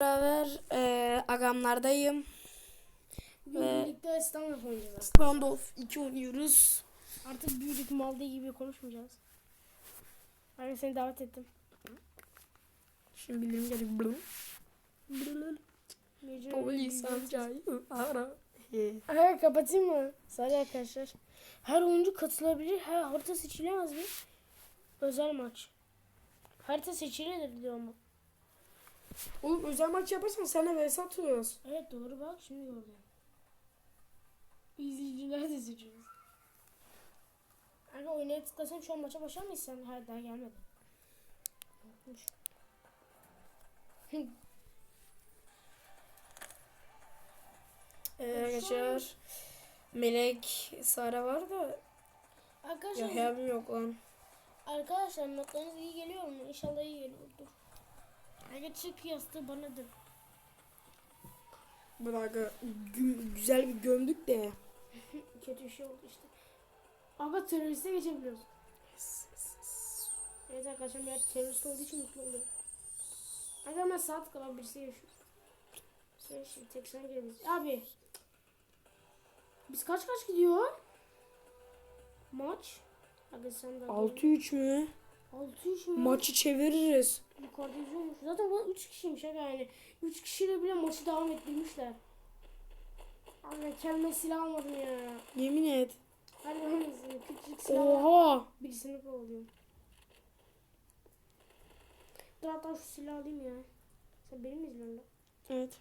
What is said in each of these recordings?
beraber e, agamlardayım. Ve- birlikte stand oynayacağız. Standoff 2 oynuyoruz. Artık büyüdük mal değil gibi konuşmayacağız. Ben seni davet ettim. Şimdi bildiğim geldi. Blum. Polis amcayı ara. Hayır kapatayım mı? Sadece arkadaşlar. Her oyuncu katılabilir. Her harita seçilemez mi? Özel maç. Harita seçilir diyor ama. Oğlum özel maç yaparsan sana vs atıyoruz. Evet doğru bak şimdi gördüm. İzleyiciler de seçiyoruz. Aga oynaya tıklasam şu an maça başlar mıyız sen? Hayır daha gelmedi. Yokmuş. Ee, arkadaşlar Melek Sara var da Arkadaşlar, Yahya abim yok lan. arkadaşlar notlarınız iyi geliyor mu? İnşallah iyi geliyordur. Aga çık yastığı bana dön. Dakika gü- güzel bir gömdük de. Kötü bir şey oldu işte. Aga teröriste geçebiliyoruz. Evet arkadaşlar ben terörist olduğu için mutlu oluyorum. Aga ben saat kalan birisi yaşıyor. Sen şimdi tek sen girebilirsin. Abi. Biz kaç kaç gidiyor? Maç. Aga sen de. 6-3 mü? 6-3 mü? Maçı çeviririz. Yukarıda yazıyormuş. Zaten bu 3 kişiymiş aga yani. 3 kişiyle bile maçı devam ettirmişler. Aga kendime silah almadım ya. Yemin et. Hadi ben küçük silah. Oha. Birisini kovalıyorum. Dur hatta şu silahı alayım ya. Sen benim mi izliyorsun? Evet.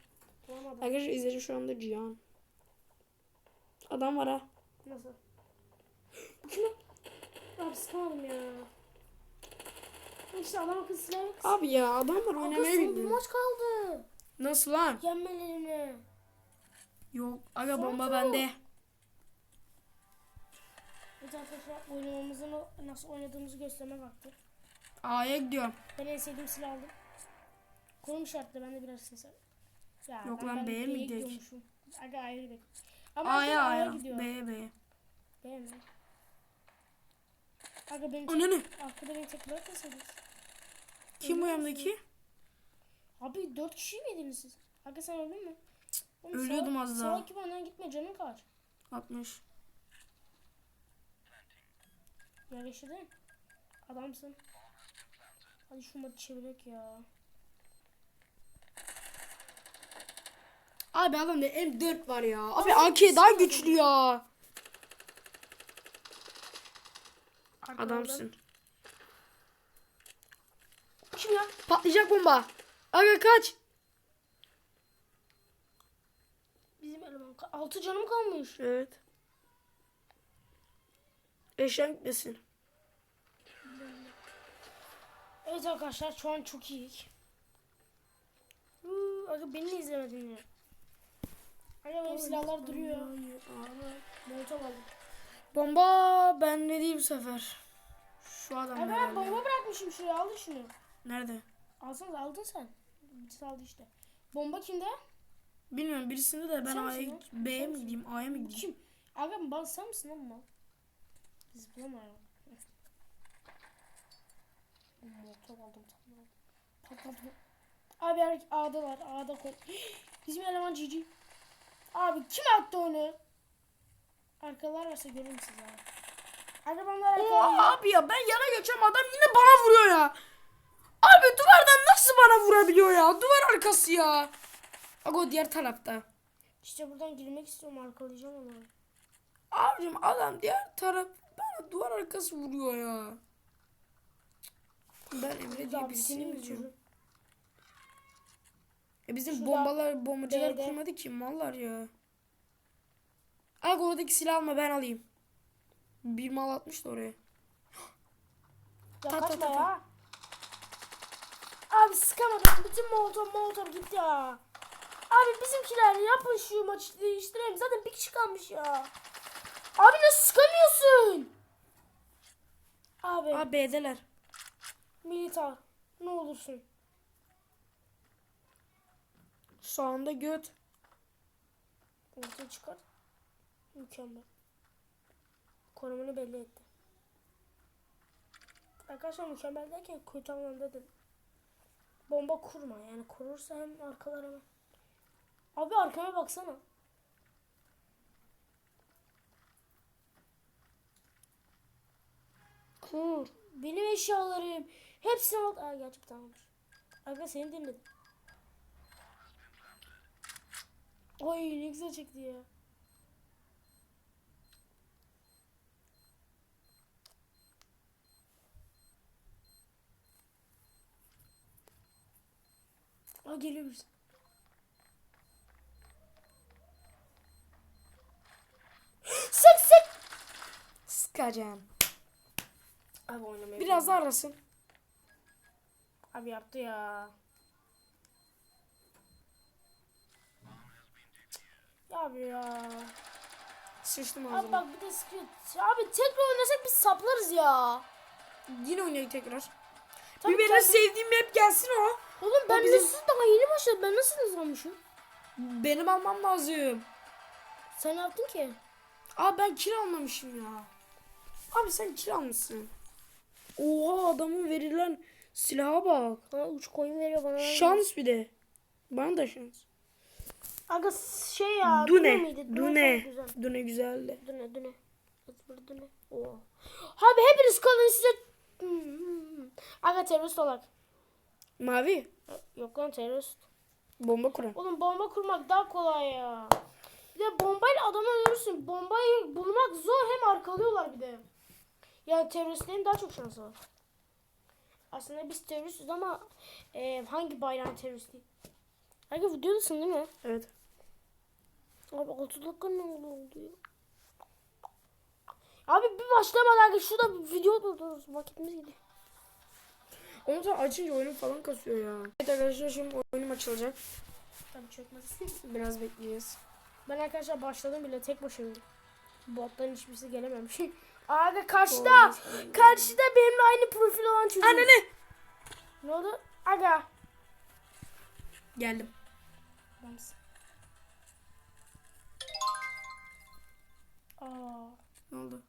Tamam adam. Arkadaşlar izleyici şu anda Cihan. Adam var ha. Nasıl? Bu kim? Abi sıkamadım ya. İşte adam yok. Abi ya adam var Aga son bir bilmiyor. maç kaldı. Nasıl lan? Yenmelerine. Yok. Aga bomba bende. Evet arkadaşlar oynamamızı na- nasıl oynadığımızı gösterme vakti. A'ya gidiyorum. Ben en sevdiğim silah aldım. Konum şartlı ben de biraz ses al- Ya, Yok lan, B'ye mi B'ye gidelim? gidiyormuşum. Aga A'ya gidelim. Ama A'ya A'ya gidiyor. B'ye B'ye. B mi? Aga benim Ananı. arkada beni tekrar kesediniz. Kim bu yanındaki? Abi dört kişi miydiniz siz? Aga sen öldün mü? Oğlum, Ölüyordum salak- az daha. Salak gibi önden gitme canın kaç. 60. Yarıştın. Adamsın. Hadi şu maçı çevirek ya. Abi adamda M4 var ya. Abi AK daha güçlü ya. Adamsın. Kim ya? Patlayacak bomba. Aga kaç. Bizim eleman. Altı canım kalmış. Evet. Eşyan gitmesin. Evet arkadaşlar şu an çok iyiyiz. Aga beni de izlemedin ya. Aga benim silahlar duruyor. Molotov aldım. Bomba ben ne diyeyim bu sefer. Şu adam Aga ben bomba bırakmışım şuraya aldı şunu. Nerede? Alsana aldın sen. Birisi aldı işte. Bomba kimde? Bilmiyorum birisinde de ben Sen A'ya misin? B'ye Sen mi misin? gideyim A'ya mı gideyim? Kim? Aga ben sen misin lan mal? Zıplama ya. Molotov aldım tamam. Patladım. Abi her A'dalar. A'da koy. Bizim eleman cici. Abi kim attı onu? Arkalar varsa görürüm sizi abi. Ben de Oha arkalar. abi ya ben yana geçeceğim adam yine bana vuruyor ya. Abi duvardan nasıl bana vurabiliyor ya? Duvar arkası ya. Bak o diğer tarafta. İşte buradan girmek istiyorum arkalayacağım onu. Abicim adam diğer taraf bana duvar arkası vuruyor ya. Ben Emre diye birisini mi diyorum? E bizim Şurada bombalar bombacılar B'de. kurmadı ki mallar ya. Aga oradaki silah alma ben alayım. Bir mal atmış da oraya. Ya Ta, ta, ta. Abi sıkamadım. Bütün molotov molotov gitti ya. Abi bizimkiler yapın şu maçı değiştirelim. Zaten bir kişi kalmış ya. Abi nasıl sıkamıyorsun? Abi, Aa B'deler. militar ne olursun. Şu anda göt. Ortaya çıkar. Mükemmel. Konumunu belli etti. Arkadaşlar mükemmel derken kötü anlamda dedim. Bomba kurma yani kurursa hem arkalarına. Abi arkama baksana. Kur. Benim eşyalarım. Hepsini al. Aa gerçekten almış. Aga seni dinledim. Oy ne güzel çekti ya. Aa geliyor birisi. Sık sık. Sıkacağım. Abi oynamayı Biraz daha arasın. Abi yaptı ya. Abi ya. Sıçtım Abi ağzıma. bak bir de sıkıyor. Abi tekrar oynasak biz saplarız ya. Yine oynayalım tekrar. Tabii bir benim sevdiğim map gelsin o. Oğlum ben bizim- nasıl daha yeni başladım. Ben nasıl hızlanmışım? Benim almam lazım. Sen ne yaptın ki? Abi ben kill almamışım ya. Abi sen kill almışsın. Oha adamın verilen silaha bak. Ha, uç koyun veriyor bana. Şans bir de. Bana da şans. Aga şey ya. Dune. miydi? Dune. çok güzel. Dune güzeldi. Dune dune. Dune. Oo. Abi hepiniz kalın size. Hmm. Aga terörist olarak. Mavi. Yok lan terörist. Bomba kuran. Oğlum bomba kurmak daha kolay ya. Bir de bombayla adamı öldürürsün. Bombayı bulmak zor hem arkalıyorlar bir de. Yani teröristlerin daha çok şansı var. Aslında biz teröristiz ama e, hangi bayrağın teröristi? Hangi videodasın değil mi? Evet. Abi 6 dakika ne oldu ya? Abi bir başlamadan şurada bir video durdururuz. Vakitimiz gidiyor. Onu da açınca oyunum falan kasıyor ya. Evet arkadaşlar şimdi oyunum açılacak. Tabii çökmez. Biraz bekleyeceğiz. Ben arkadaşlar başladım bile tek başımayım. Botların hiçbirisi gelememiş. Abi karşıda. Karşıda benimle aynı profil olan çocuk. Anne Ne oldu? Aga. Geldim. Bams. Aa. Ne oldu?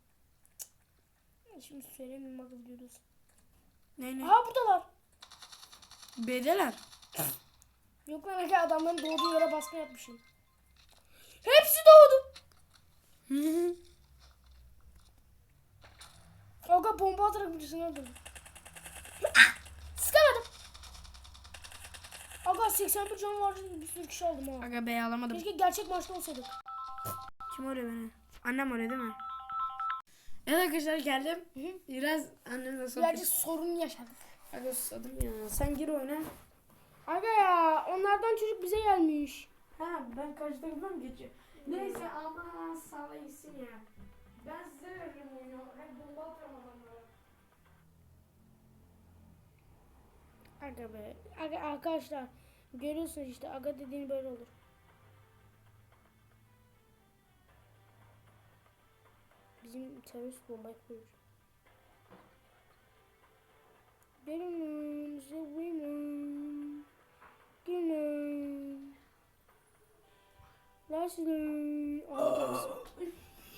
Şimdi söyleyeyim bak videodasın. Ne ne? Aa buradalar. Bedeler. Yok lan aga adamların doğduğu yere baskın yapmışım. Hepsi doğdu. Aga bomba atarak birisini öldürdüm. Sıkamadım. Aga 81 can var bir sürü kişi aldım ha. Aga bey alamadım. Keşke gerçek maçta olsaydık. Kim arıyor beni? Annem arıyor değil mi? Evet arkadaşlar geldim. Biraz annemle sohbet. Birazcık sorun yaşadık. Aga susadım ya. Sen gir oyna. Aga ya onlardan çocuk bize gelmiş. Ha ben karşı takımdan mı geçiyor? Neyse aman sağla gitsin ya. Ben size veririm oyunu. Hep bomba atıyorum adamlara. Aga be. Aga arkadaşlar görüyorsunuz işte aga dediğin böyle olur. Bizim terörist bomba yapıyor. Gelin the women. Gelin. Nasıl?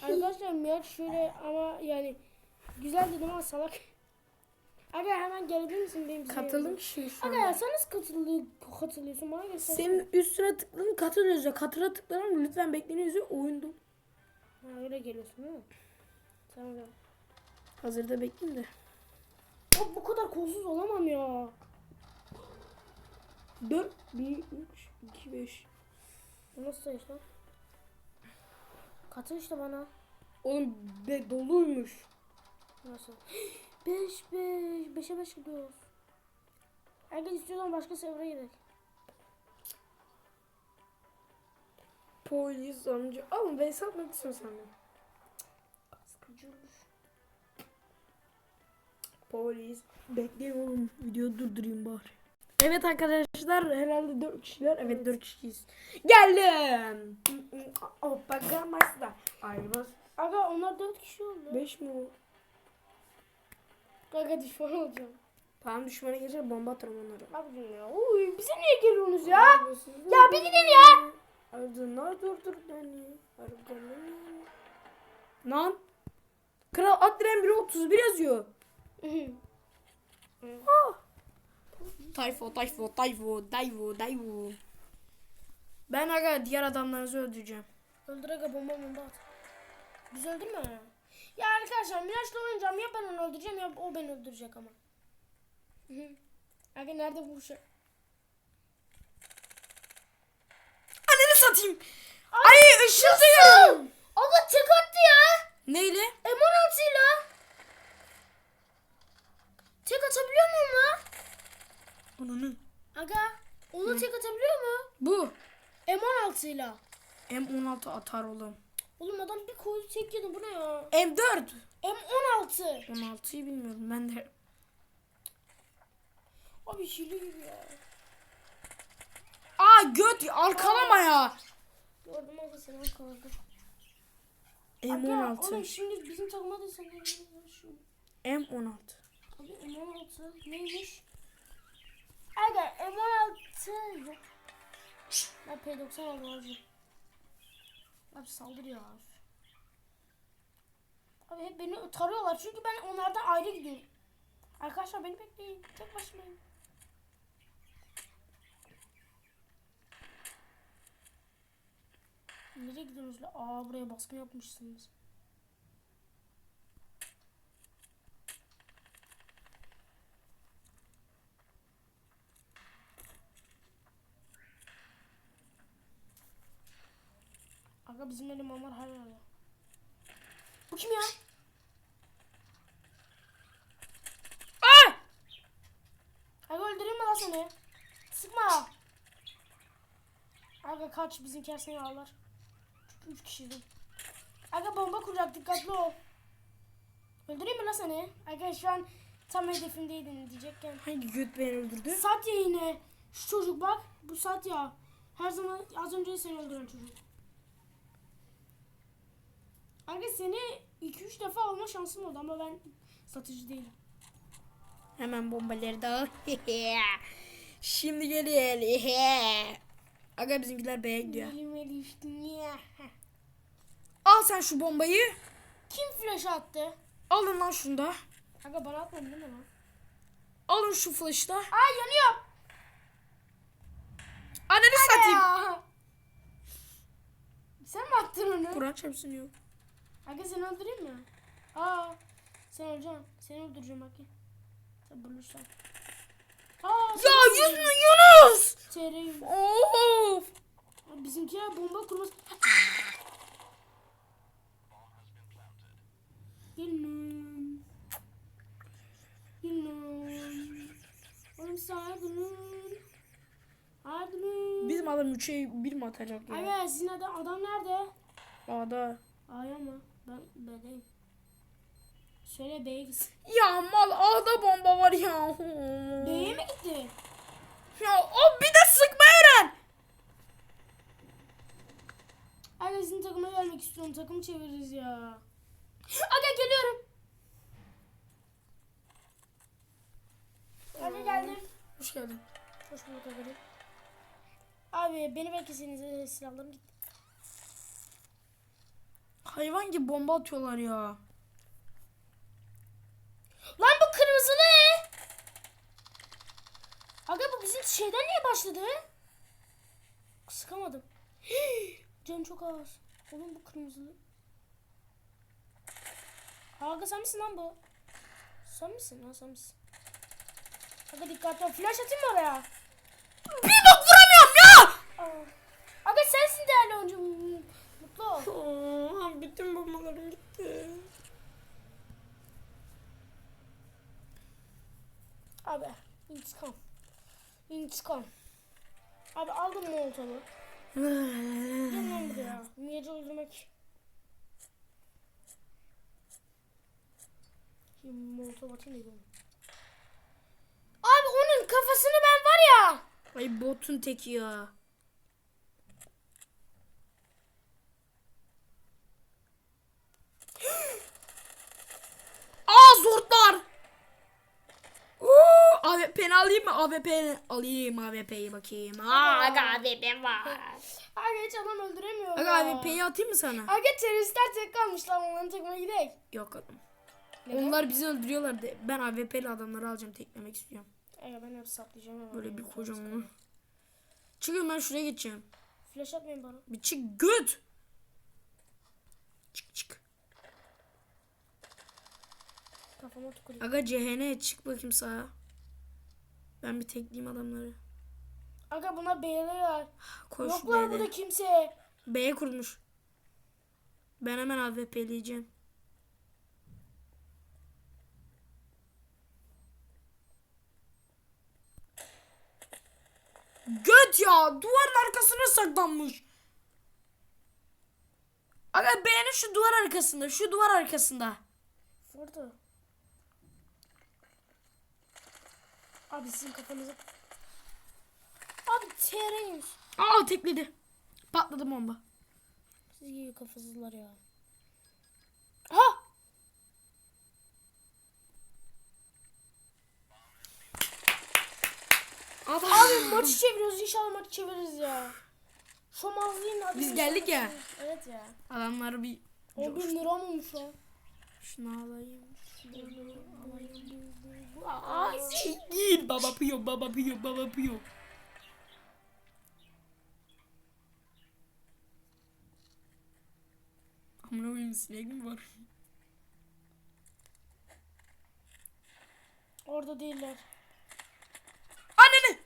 Arkadaşlar Miraç şöyle ama yani güzel dedim ama salak. Aga hemen gelebilir misin benim bize Katıldım yanıma? ki şu Aga anda. ya sen nasıl katılıyor, katılıyorsun bana göster. Senin üstüne tıkladım katıl yazıyor. Katıla tıkladım lütfen bekleyin yazıyor. Oyundum. Ha, öyle geliyorsun değil mi? Tamam. Hazırda bekleyin de. Abi bu kadar kolsuz olamam ya. 4, 1, 3, 2, 5. Bu nasıl sayış lan? Katıl işte bana. Oğlum be doluymuş. Nasıl? 5 5 5'e 5 gidiyoruz. Herkes istiyorsan başka server'a gidelim. Polis amca. Oğlum ben satmak istiyorsan sen Polis. Bekleyin oğlum. Videoyu durdurayım bari. Evet arkadaşlar herhalde 4 kişiler. Evet 4 kişiyiz. Geldim. Hoppa gamasla. Ayrılmaz. Aga onlar 4 kişi oldu. 5 mi o? Aga düşman olacağım. Tamam düşmana gelecek bomba atarım onlara. Abicim ya. Uy bize niye geliyorsunuz ya? Ya bir gidin ya. Ardına durdur beni. Ardına. Lan. Kral at diren biri 31 yazıyor. Ah. Tayfo, Tayfo, Tayfo, Tayfo, Tayfo. Ben aga diğer adamlarınızı öldüreceğim. Öldür aga bomba bomba at. Biz öldürme ya. Ya arkadaşlar Miraç'la oynayacağım ya ben onu öldüreceğim ya o beni öldürecek ama. Aga nerede vuruşu? Ananı satayım. Ay ışıltıyor. Aga tek attı ya. Neyle? M16 ile. Tek atabiliyor mu onunla? Ananı. Aga onu tek atabiliyor mu? Bu. M16 ile. M16 atar oğlum. Oğlum adam bir koydu tek yedi bu ne ya? M4. M16. 16'yı bilmiyorum ben de. Abi hile gibi ya. Aa göt arkalama ya. Gördüm aga seni. Aga M16. oğlum şimdi bizim takıma da sen M16. Abi M16 neymiş? Aga M16 yok. Ben P90 aldım abi. Abi saldır ya. Abi hep beni tarıyorlar çünkü ben onlardan ayrı gidiyorum. Arkadaşlar beni bekleyin. Tek başımayım. Nereye gidiyorsunuz? Aa buraya baskın yapmışsınız. Aga bizim elemanlar her yerde. Bu kim ya? Aa! Aga öldüreyim mi lan seni? Sıkma. Aga kaç bizimkiler seni ağlar. Çünkü üç kişiydi. Aga bomba kuracak dikkatli ol. Öldüreyim mi lan seni? Aga şu an tam hedefimdeydin diyecekken. Hangi göt beni öldürdü? Satya yine. Şu çocuk bak. Bu Satya. Her zaman az önce seni öldüren çocuk. Aga seni 2-3 defa alma şansım oldu ama ben satıcı değilim. Hemen bombaları da al. Şimdi geliyor. Aga bizimkiler B'ye gidiyor. Al sen şu bombayı. Kim flash attı? Alın lan şunu da. Aga bana atmadın değil mi lan? Alın şu flash'ı da. Aa yanıyor. Ananı satayım. Ya. Sen mi attın onu? Kur'an çarpsın yok. Aga seni öldüreyim mi? Aa sen öleceksin. Seni öldüreceğim Aga. Sen bulursan. Aa Ya Yunus. Yunus. Tereyim. Of. Bizimkiler bomba kurmaz. Gelin. Gelin. Oğlum sardırın. Ardırın. Bizim adam 3'e 1 mi atacak ya? Evet sizin adam, adam nerede? A'da. A'ya mı? Ben B'deyim. Söyle B'ye gitsin. Ya mal A'da bomba var ya. B'ye mi gitti? Ya o bir de sıkma Eren. Aga sizin takıma gelmek istiyorum. Takım çeviririz ya. Aga geliyorum. Aga geldim. Hoş geldin. Hoş bulduk Aga'cığım. Abi beni bekleseniz silahlarım gitti. Hayvan gibi bomba atıyorlar ya. Lan bu kırmızı ne? Aga bu bizim şeyden niye başladı? Sıkamadım. Canım çok az. Oğlum bu kırmızı. Aga sen misin lan bu? Sen misin lan sen misin? Aga dikkatli ol. Flash atayım mı oraya? Bir bak vuramıyorum ya. Aga sensin değerli oyuncu. Mutlu ol. Aa, bütün bombalarım gitti. Abi intikam. İntikam. Abi aldım molotofu. Gelin lan buraya. Miyeci öldürmek. Şimdi molotof atayım da gidelim. Abi onun kafasını ben var ya. Ay botun teki ya. Aa zortlar. Oo, AWP'ni alayım mı? AWP'ni alayım AWP'yi bakayım. Aa, aga AWP var. Aga hiç adam öldüremiyor. Aga ya. AWP'yi atayım mı sana? Aga teröristler tek kalmışlar onların takımına gidelim. Yok adam. Neden? Onlar bizi öldürüyorlar. De. Ben AWP'li adamları alacağım teklemek istiyorum. Aga ben hep saplayacağım. Böyle bir kocaman. Çıkın ben şuraya geçeceğim. Flash atmayın bana. Bir çık göt. Çık çık. Kafama tükürüyor. Aga CHN çık bakayım sağa. Ben bir tekleyeyim adamları. Aga buna B'ler. Koş Yoklar B'de. burada kimse. B'ye kurmuş. Ben hemen AWP'leyeceğim. Göt ya duvarın arkasına saklanmış. Aga beğeni şu duvar arkasında şu duvar arkasında. Burada. Abi sizin kafanıza... Abi TR'ymiş. Aa tekledi. Patladı bomba. Siz gibi kafasızlar ya. Ha! Abi maçı çeviriyoruz. İnşallah maçı çeviririz ya. Şomazlıyım hadi. Biz geldik ya. Evet ya. Adamlar bir 10 bin lira mı olmuş lan? şunu alayım. Şunu alayım. Aa, zengin. Baba piyo baba piyo baba piyo. Amına koyayım sinek mi var? Orada değiller. Anneni.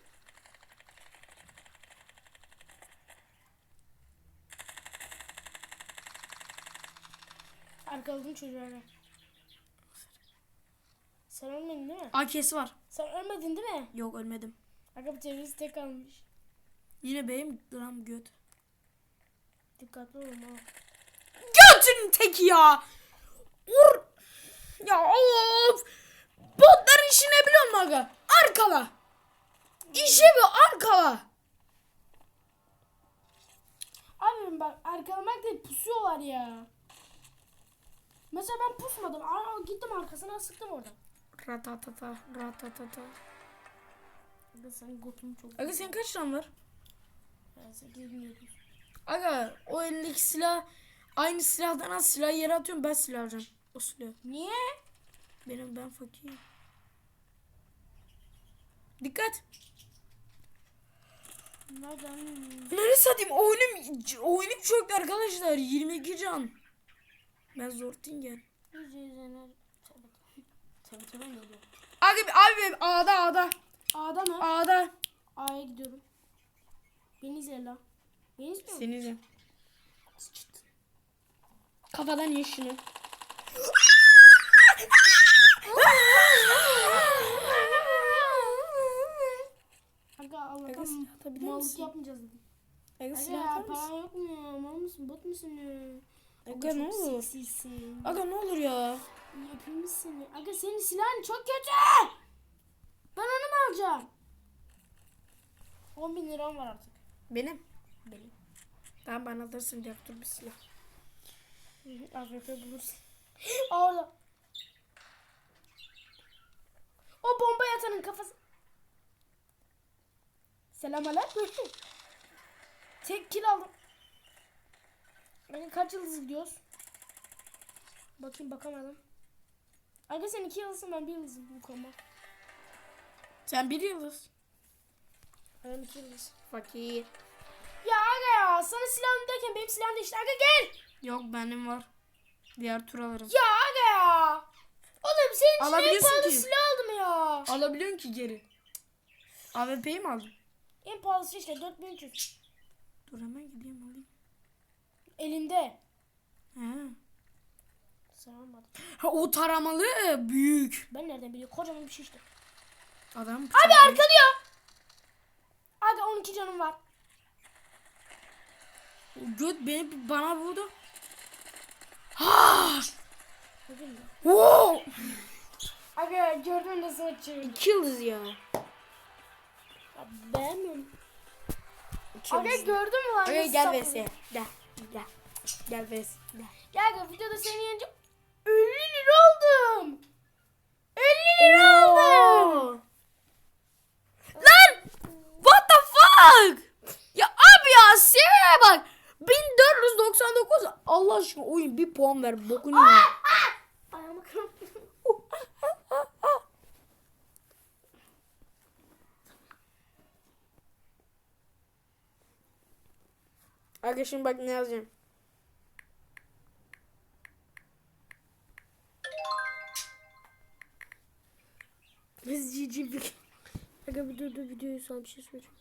Arkaladım çocuğu aga. Sen ölmedin değil mi? AK'si var. Sen ölmedin değil mi? Yok ölmedim. Aga bir terörist tek kalmış. Yine benim gram göt. Dikkatli olun ha. Götün teki ya. Vur. Ya of. Botların işi ne biliyor musun aga? Arkala. İşi bu arkala. Abi bak arkalamak değil pusuyorlar ya. Mesela ben pusmadım. Aa, gittim arkasına sıktım orada. Ratatata ratatata. Aga senin gotun çok. Aga senin kaç tane var? Ben 8 bin Aga o elindeki silah aynı silahdan az silah yere atıyorum ben silah alacağım. O silah. Niye? Benim ben fakirim. Dikkat. Nereden? Nereye satayım? Oyunum, oyunum çöktü arkadaşlar. 22 can. Ben. Yüz yüzene. Abi abi A'da A'da. A'da mı? A'da. A'ya gidiyorum. Beni izle la. Beni izliyor? Seni de. Kafadan ye şunu. Aga Aga Allah'tan atabilir mallık yapmayacağız dedim. Aga Aga silah ya atar mısın? para yok mu? Mal mısın? Bot musun ya? Aga ne olur? seksisin. Aga ne olur ya? Yapayım seni? Aga senin silahın çok kötü. Ben onu mu alacağım? 10 bin liram var artık. Benim. Benim. Tamam bana alırsın diye dur bir silah. AFP bulursun. Orada. O bomba yatanın kafası. Selam aleyküm. Tek kill aldım. Aga kaç yıldız gidiyoruz? Bakayım bakamadım. Aga sen iki yıldızsın ben bir yıldızım bu koma. Sen bir yıldız. Ben iki yıldız. Fakir. Ya aga ya sana silahım derken benim silahım değişti. Aga gel. Yok benim var. Diğer tur alırım. Ya aga ya. Oğlum senin için en Alabiliyorsun pahalı ki. silah aldım ya. Alabiliyorsun ki geri. AWP'yi mi aldın? En pahalısı işte 4300. Dur hemen gideyim alayım. Elinde. He. Sen almadın. Ha o taramalı büyük. Ben nereden biliyorum? Kocaman bir şey işte. Adam Abi arkalıyor. Aga 12 canım var. O göt beni bana vurdu. Ha! Wow! Aga gördün nasıl açıyorum? İki yıldız ya. Ya Beğenmiyorum. İki Aga yıldız. gördün mü lan? Aga gel vs. Gel. Gel. Gel vs. Gel. Gel gel videoda seni yenince 50 lira aldım. 50 lira Oo. aldım. Lan what the fuck? Ya abi ya seviyeye bak. 1499 Allah aşkına oyun bir puan ver bokunu. ye. Ah, ah. Ayağımı. Arkadaşım bak ne yazacağım. Videoyu sana bir şey söyleyeceğim.